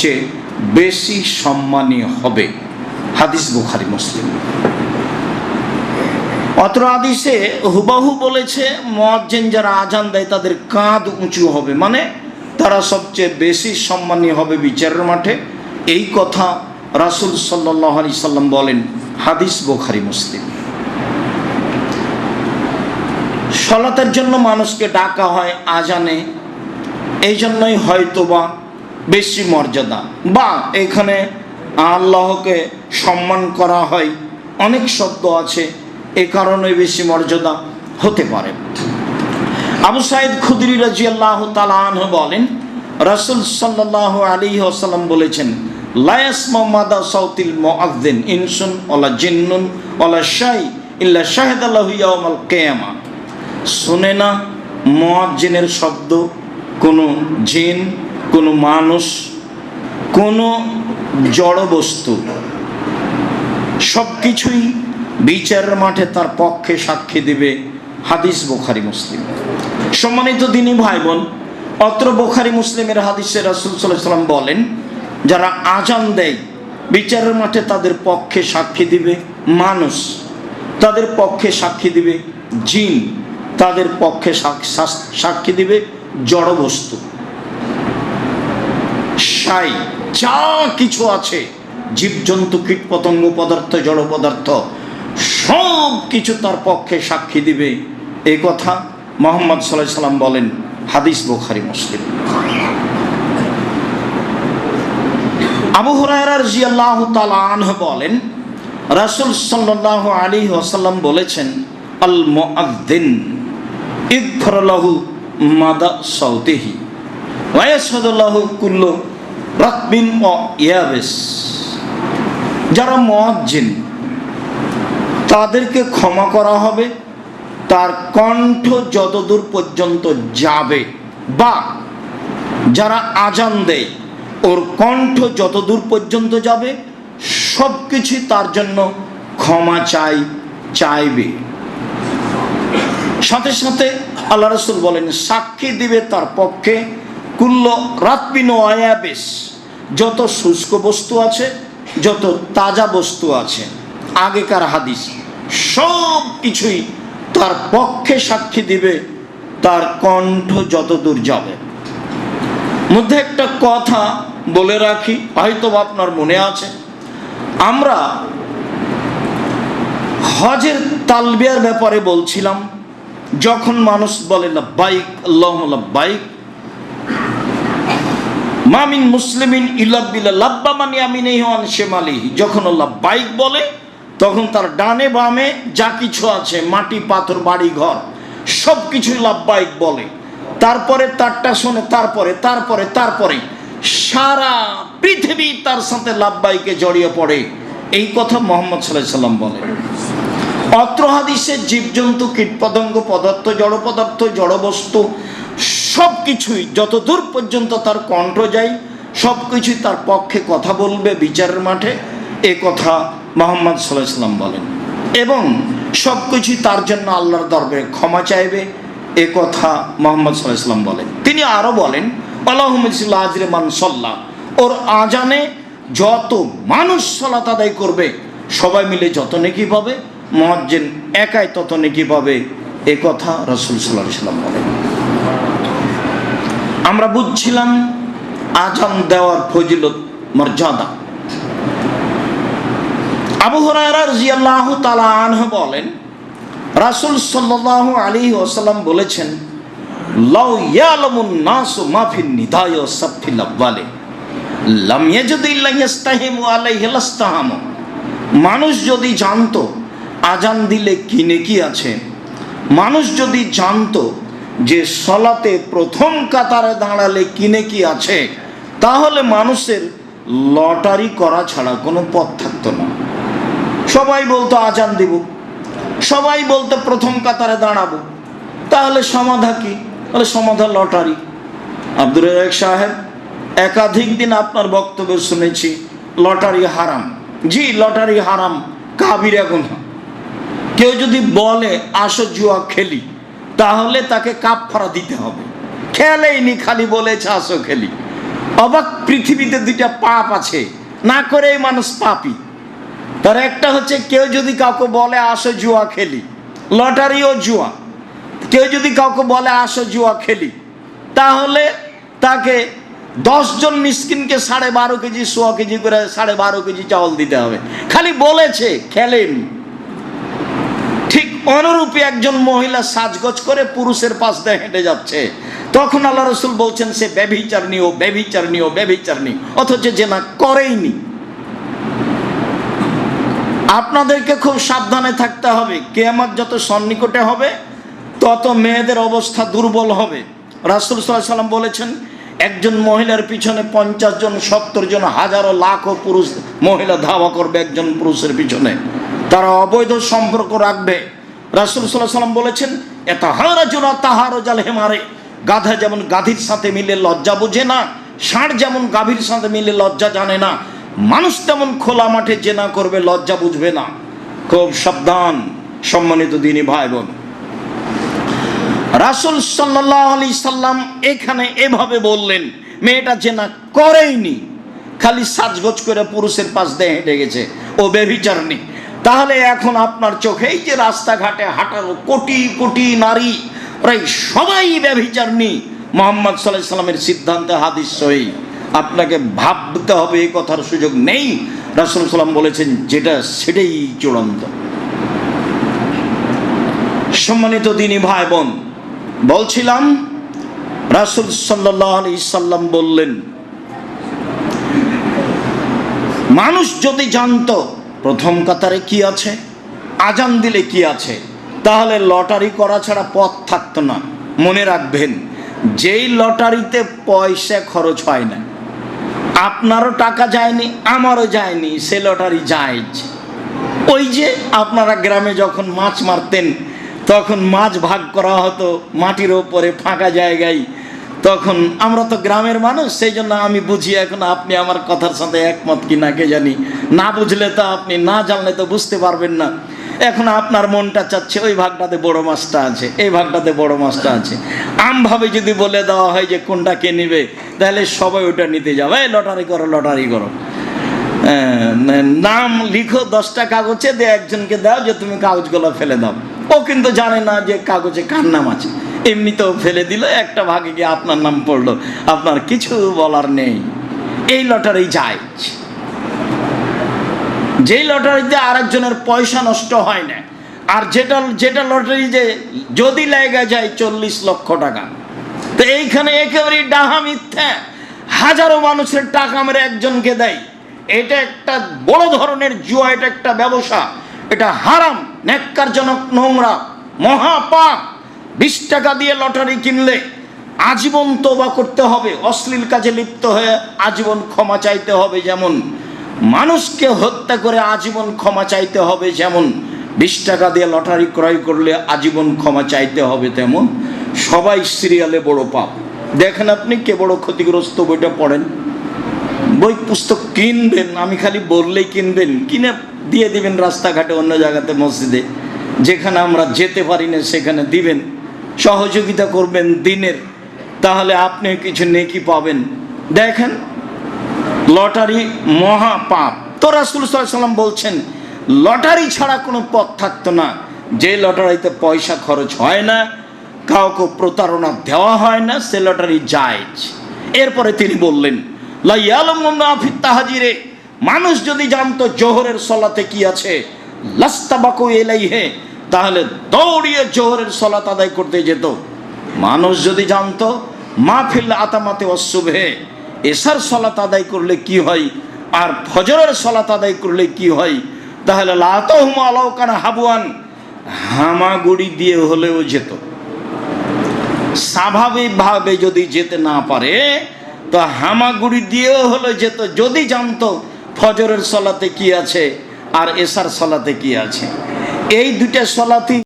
চেয়ে বেশি সম্মানী হবে হাদিস বুখারি, মুসলিম। অত্র হাদিসে হুবাহু বলেছে মজ্জেন যারা আজান দেয় তাদের কাঁধ উঁচু হবে। মানে তারা সবচেয়ে বেশি সম্মানী হবে বিচারের মাঠে। এই কথা রাসুল সাল্লাহ আলি সাল্লাম বলেন, হাদিস বুখারি, মুসলিম। সলাতের জন্য মানুষকে ডাকা হয় আজানে এই জন্যই হয়তোবা বেশি মর্যাদা। বা এখানে আল্লাহকে সম্মান করা হয়। অনেক শব্দ আছে, এ কারণে বেশি মর্যাদা হতে পারে। আবু সাইদ খুদরি রাজি আল্লাহ তালাহ বলেন, রাসুল সাল্লাহ আলী আসাল্লাম বলেছেন লায়াস মোহাম্মদা সৌতিল মোয়াদ্দিন ইনসুন ওলা জিন্নুন ওলা শাই ইল্লা শাহেদ আল্লাহ ইয়ামাল কেয়ামা। শোনে না মোয়াজ্জিনের শব্দ, কোনো জিন কোনো মানুষ, কোনো জড় বস্তু সব কিছুই বিচারের মাঠে তার পক্ষে সাক্ষী দিবে হাদিস বোখারি মুসলিম। সম্মানিত দিনী ভাই বোন অত্র বোখারি মুসলিমের হাদিসে রাসুল সাল্লাম বলেন, যারা আজান দেয়, বিচারের মাঠে তাদের পক্ষে সাক্ষী দিবে মানুষ, তাদের পক্ষে সাক্ষী দিবে জিন, তাদের পক্ষে সাক্ষী দিবে জড় বস্তু। সাই যা কিছু আছে, জীবজন্তু কীট পতঙ্গ পদার্থ, জড় পদার্থ, সব কিছু তার পক্ষে সাক্ষী দিবে। এ কথা মোহাম্মদ সাল্লাহ সাল্লাম বলেন, হাদিস বোখারি, মুসলিম। আবু হুরায়রার জিয়াল্লাহ তালাহ বলেন, রাসুল সাল্লাহ আলী ওসাল্লাম বলেছেন আল মুআদ্দিন ইগফরলাহু মাদা সৌতেহি যারা তাদেরকে ক্ষমা করা হবে। তার কণ্ঠ যতদূর পর্যন্ত যাবে বা যারা আজান দেয়, ওর কণ্ঠ যতদূর পর্যন্ত যাবে সব কিছুই তার জন্য ক্ষমা চাই, চাইবে। সাথে সাথে আল্লাহ রসুল বলেন, সাক্ষী দিবে তার পক্ষে। কুল্ল রাতপিন আয়াবেশ। যত শুষ্ক বস্তু আছে, যত তাজা বস্তু আছে, আগেকার হাদিস সব কিছুই তার পক্ষে সাক্ষী দিবে, তার কণ্ঠ যত দূর যাবে। মধ্যে একটা কথা বলে রাখি হয়তো আপনার মনে আছে। আমরা হজের তালবিয়ার ব্যাপারে বলছিলাম, যখন মানুষ বলে বাইক আল্লাহ বাইক মামিন মুসলিমিন মানে যখন আল্লাহ বাইক বলে, তখন তার ডানে বামে যা কিছু আছে, মাটি, পাথর, বাড়ি, ঘর সব কিছুই লাভবাহিক বলে। তারপরে তারটা শোনে তারপরে তারপরে তারপরে সারা পৃথিবী তার সাথে লাভবাহিকে জড়িয়ে পড়ে। এই কথা মোহাম্মদ সাল্লাম বলে। অত্র হাদিসে জীবজন্তু, কীটপতঙ্গ, পদার্থ জড় পদার্থ জড়বস্তু সব কিছুই যত দূর পর্যন্ত তার কণ্ঠ যায় সব কিছুই তার পক্ষে কথা বলবে বিচারের মাঠে, এ কথা মোহাম্মদ সাল্লাহ বলেন। এবং সব কিছুই তার জন্য আল্লাহর দরবারে ক্ষমা চাইবে, এ কথা মোহাম্মদ সাল্লাহ বলেন। তিনি আরও বলেন আল্লাহমদুল্লাহ আজরে মানসল্লাহ ওর আজানে যত মানুষ সলাত আদায় করবে, সবাই মিলে যত নেকি পাবে মহাজ্জেন একাই তত নেকি পাবে, এ কথা রসুল সাল্লাহ সাল্লাম বলেন। আমরা বুঝছিলাম আজান দেওয়ার ফজিলত, মর্যাদা। আবু জিয়াল্লাহ তালা আনহ বলেন, রাসুল সাল্লাহ আলী ওসাল্লাম বলেছেন নিদায় মানুষ যদি জানতো, আজান দিলে কি আছে? মানুষ যদি জানতো যে সলাতে প্রথম কাতারে দাঁড়ালে কিনে কি আছে? তাহলে মানুষের লটারি করা ছাড়া কোনো পথ থাকতো না। সবাই বলতো, আজান দিব। সবাই বলতো, প্রথম কাতারে দাঁড়াবো। তাহলে সমাধা কি? তাহলে সমাধা লটারি। আব্দুর রাজাক সাহেব, একাধিক দিন আপনার বক্তব্য শুনেছি, লটারি হারাম। জি, লটারি হারাম, কাবিরা গুনা কেউ যদি বলে, আসো জুয়া খেলি। তাহলে তাকে কাপ ফাড়া দিতে হবে। খেলেইনি খালি বলেছে আসো খেলি। অবাক পৃথিবীতে দুইটা পাপ আছে, না করে মানুষ পাপি। তার একটা হচ্ছে কেউ যদি কাউকে বলে আসো জুয়া খেলি, লটারিও জুয়া। কেউ যদি কাউকে বলে আসো জুয়া খেলি, তাহলে তাকে দশজন মিসকিনকে সাড়ে বারো কেজি সোয়া কেজি করে সাড়ে বারো কেজি চাউল দিতে হবে। খালি বলেছে, খেলেন। অনুরূপী একজন মহিলা সাজগজ করে পুরুষের পাশ দিয়ে হেঁটে যাচ্ছে। তখন আল্লাহ রসুল বলছেন, সে ব্যভিচারণী, ও ব্যভিচারণী ও ব্যভিচারণী, অথচ যে না করেইনি। আপনাদেরকে খুব সাবধানে থাকতে হবে। কেয়ামত যত সন্নিকটে হবে, তত মেয়েদের অবস্থা দুর্বল হবে। রাসুল সাল্লাহ সাল্লাম বলেছেন, একজন মহিলার পিছনে পঞ্চাশ জন, সত্তর জন, হাজারো লাখও পুরুষ মহিলা ধাওয়া করবে একজন পুরুষের পিছনে। তারা অবৈধ সম্পর্ক রাখবে। রাসুল সাল্লাহ সাল্লাম বলেছেন এত হারা জোনা তাহারও জাল হেমারে। গাধা যেমন গাধির সাথে মিলে লজ্জা বোঝে না, ষাঁড় যেমন গাভীর সাথে মিলে লজ্জা জানে না, মানুষ তেমন খোলা মাঠে জেনা করবে লজ্জা বুঝবে না। খুব সাবধান, সম্মানিত দিনী ভাই বোন রাসুল সাল্লাহ আলি সাল্লাম এখানে এভাবে বললেন, মেয়েটা জেনা করেইনি, খালি সাজগোজ করে পুরুষের পাশ দিয়ে হেঁটে গেছে। ও বেবিচারনি তাহলে এখন আপনার চোখে যে রাস্তাঘাটে হাঁটার কোটি কোটি নারী, প্রায় সবাই ব্যভিচারনি মোহাম্মদ সাল্লাহ সাল্লামের সিদ্ধান্তে হাদিস সহি। আপনাকে ভাবতে হবে, এই কথার সুযোগ নেই। রাসুল সাল্লাম বলেছেন, যেটা সেটাই চূড়ান্ত। সম্মানিত দিনী ভাই বোন, বলছিলাম, রাসুল সাল্লাম বললেন, মানুষ যদি জানতো প্রথম কাতারে কি আছে? আজান দিলে কি আছে? তাহলে লটারি করা ছাড়া পথ থাকতো না। মনে রাখবেন, যেই লটারিতে পয়সা খরচ হয় না, আপনারও টাকা যায়নি, আমারও যায়নি, সে লটারি যায় ওই যে আপনারা গ্রামে যখন মাছ মারতেন, তখন মাছ ভাগ করা হতো মাটির ওপরে ফাঁকা জায়গায়। তখন আমরা তো গ্রামের মানুষ, সেই জন্য আমি বুঝি এখন আপনি আমার কথার সাথে একমত কি না কে জানি। না বুঝলে তো আপনি, না জানলে তো বুঝতে পারবেন না। এখন আপনার মনটা চাচ্ছে, ওই ভাগটাতে বড় মাছটা আছে, এই ভাগটাতে বড় মাছটা আছে। আমভাবে যদি বলে দেওয়া হয় যে কোনটা কে নেবে, তাহলে সবাই ওটা নিতে যাবে। এই লটারি করো লটারি করো। নাম লিখো, দশটা কাগজে, দিয়ে একজনকে দাও যে তুমি কাগজগুলো ফেলে দাও। ও কিন্তু জানে না যে কাগজে কার নাম আছে। এমনিতেও ফেলে দিল, একটা ভাগে গিয়ে আপনার নাম পড়ল। আপনার কিছু বলার নেই। এই লটারি যায়। যেই লটারিতে আরেকজনের পয়সা নষ্ট হয় না, আর যেটা যেটা লটারি যে যদি লেগে যায় চল্লিশ লক্ষ টাকা। তো এইখানে একেবারেই ডাহা মিথ্যা। হাজারো মানুষের টাকা মেরে একজনকে দেয়। এটা একটা বড় ধরনের জুয়া, এটা একটা ব্যবসা। এটা হারাম, ন্যাক্কারজনক নোংরা, মহাপাপ। বিশ টাকা দিয়ে লটারি কিনলে আজীবন তোবা করতে হবে, অশ্লীল কাজে লিপ্ত হয়ে আজীবন ক্ষমা চাইতে হবে যেমন। মানুষকে হত্যা করে আজীবন ক্ষমা চাইতে হবে যেমন বিশ টাকা দিয়ে লটারি ক্রয় করলে আজীবন ক্ষমা চাইতে হবে তেমন। সবাই সিরিয়ালে বড় পাপ। দেখেন আপনি কে বড় ক্ষতিগ্রস্ত বইটা পড়েন? বই পুস্তক কিনবেন, আমি খালি বললেই কিনবেন। কিনে দিয়ে দিবেন রাস্তাঘাটে অন্য জায়গাতে, মসজিদে। যেখানে আমরা যেতে পারি না, সেখানে দিবেন। সহযোগিতা করবেন দিনের। তাহলে আপনি কিছু নেকি পাবেন। দেখেন লটারি মহা পাপ তো রাসুল সাল্লাম বলছেন, লটারি ছাড়া কোনো পথ থাকতো না। যে লটারিতে পয়সা খরচ হয় না, কাউকে প্রতারণা দেওয়া হয় না, সে লটারি যায় এরপরে তিনি বললেন তাহাজিরে, মানুষ যদি জানতো জোহরের সলাতে কি আছে লাস্তাবাকু এলাইহে তাহলে দৌড়িয়ে জোহরের সলাত আদায় করতে যেত। মানুষ যদি জানতো মাহফিল আতামাতে অশুভে এসার সলাত আদায় করলে কি হয়? আর ফজরের সলাত আদায় করলে কি হয়? তাহলে হাবুয়ান হামাগুড়ি দিয়ে হলেও যেত। স্বাভাবিকভাবে যদি যেতে না পারে, তো হামাগুড়ি দিয়েও হলে যেত। যদি জানতো ফজরের সলাতে কি আছে, আর এসার সলাতে কি আছে। এই দুটা সলাতে